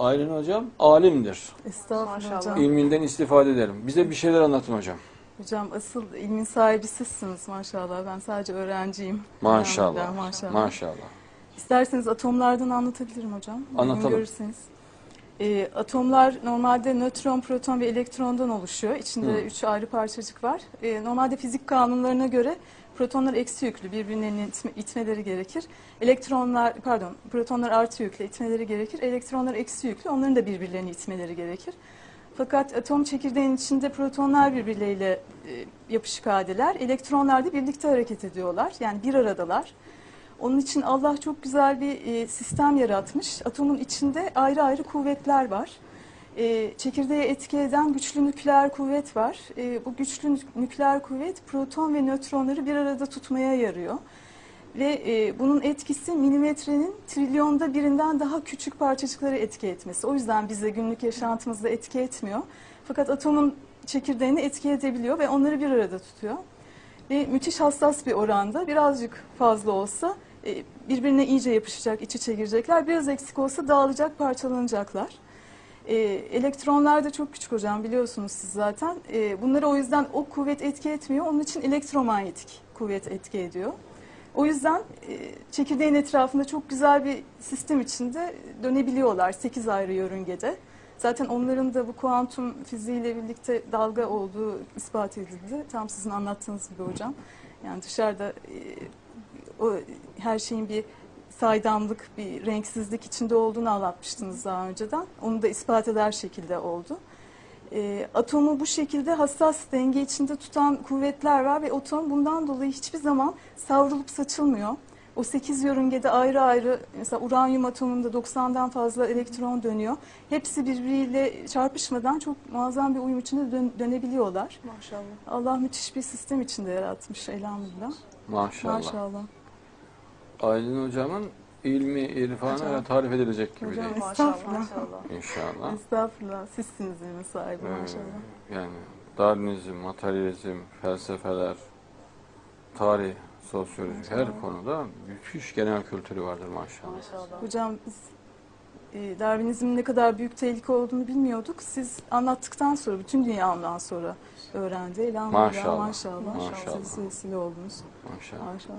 Aylin hocam alimdir. Estağfurullah Maşallah. hocam. İlminden istifade edelim. Bize bir şeyler anlatın hocam. Hocam asıl ilmin sahibi sizsiniz maşallah. Ben sadece öğrenciyim. Maşallah. Elhamdülillah, Maşallah. Maşallah. İsterseniz atomlardan anlatabilirim hocam. Uygun Anlatalım. Görürseniz. Ee, atomlar normalde nötron, proton ve elektrondan oluşuyor. İçinde Hı. üç ayrı parçacık var. Ee, normalde fizik kanunlarına göre protonlar eksi yüklü birbirlerini itme- itmeleri gerekir. Elektronlar pardon protonlar artı yüklü itmeleri gerekir. Elektronlar eksi yüklü onların da birbirlerini itmeleri gerekir. Fakat atom çekirdeğinin içinde protonlar birbirleriyle e, yapışık haldeler. Elektronlar da birlikte hareket ediyorlar. Yani bir aradalar. Onun için Allah çok güzel bir e, sistem yaratmış. Atomun içinde ayrı ayrı kuvvetler var. E, çekirdeğe etki eden güçlü nükleer kuvvet var. E, bu güçlü nük- nükleer kuvvet proton ve nötronları bir arada tutmaya yarıyor. Ve e, bunun etkisi milimetrenin trilyonda birinden daha küçük parçacıkları etki etmesi. O yüzden bize günlük yaşantımızda etki etmiyor. Fakat atomun çekirdeğini etki edebiliyor ve onları bir arada tutuyor. Ve müthiş hassas bir oranda birazcık fazla olsa e, birbirine iyice yapışacak, iç içe girecekler. Biraz eksik olsa dağılacak, parçalanacaklar. E, elektronlar da çok küçük hocam biliyorsunuz siz zaten. E, bunları o yüzden o kuvvet etki etmiyor. Onun için elektromanyetik kuvvet etki ediyor. O yüzden e, çekirdeğin etrafında çok güzel bir sistem içinde dönebiliyorlar 8 ayrı yörüngede. Zaten onların da bu kuantum fiziğiyle birlikte dalga olduğu ispat edildi. Tam sizin anlattığınız gibi hocam. Yani dışarıda e, o her şeyin bir saydamlık, bir renksizlik içinde olduğunu anlatmıştınız daha önceden. Onu da ispat eder şekilde oldu. E, atomu bu şekilde hassas denge içinde tutan kuvvetler var ve atom bundan dolayı hiçbir zaman savrulup saçılmıyor. O 8 yörüngede ayrı ayrı mesela uranyum atomunda 90'dan fazla elektron dönüyor. Hepsi birbiriyle çarpışmadan çok muazzam bir uyum içinde dön- dönebiliyorlar. Maşallah. Allah müthiş bir sistem içinde yaratmış elhamdülillah. Maşallah. Maşallah. Aylin hocamın ilmi, irfanı Hocam. öyle tarif edilecek gibi Hocam, değil. Maşallah. Estağfurullah. Maşallah. İnşallah. Estağfurullah. Sizsiniz ilmin sahibi Ee, maşallah. yani Darwinizm, materyalizm, felsefeler, tarih, sosyoloji her konuda müthiş genel kültürü vardır maşallah. Maşallah. Hocam biz e, Darwinizmin ne kadar büyük tehlike olduğunu bilmiyorduk. Siz anlattıktan sonra bütün dünya ondan sonra öğrendi. Elhamdülillah Maşallah. maşallah. Maşallah. Siz vesile oldunuz. Maşallah. Maşallah.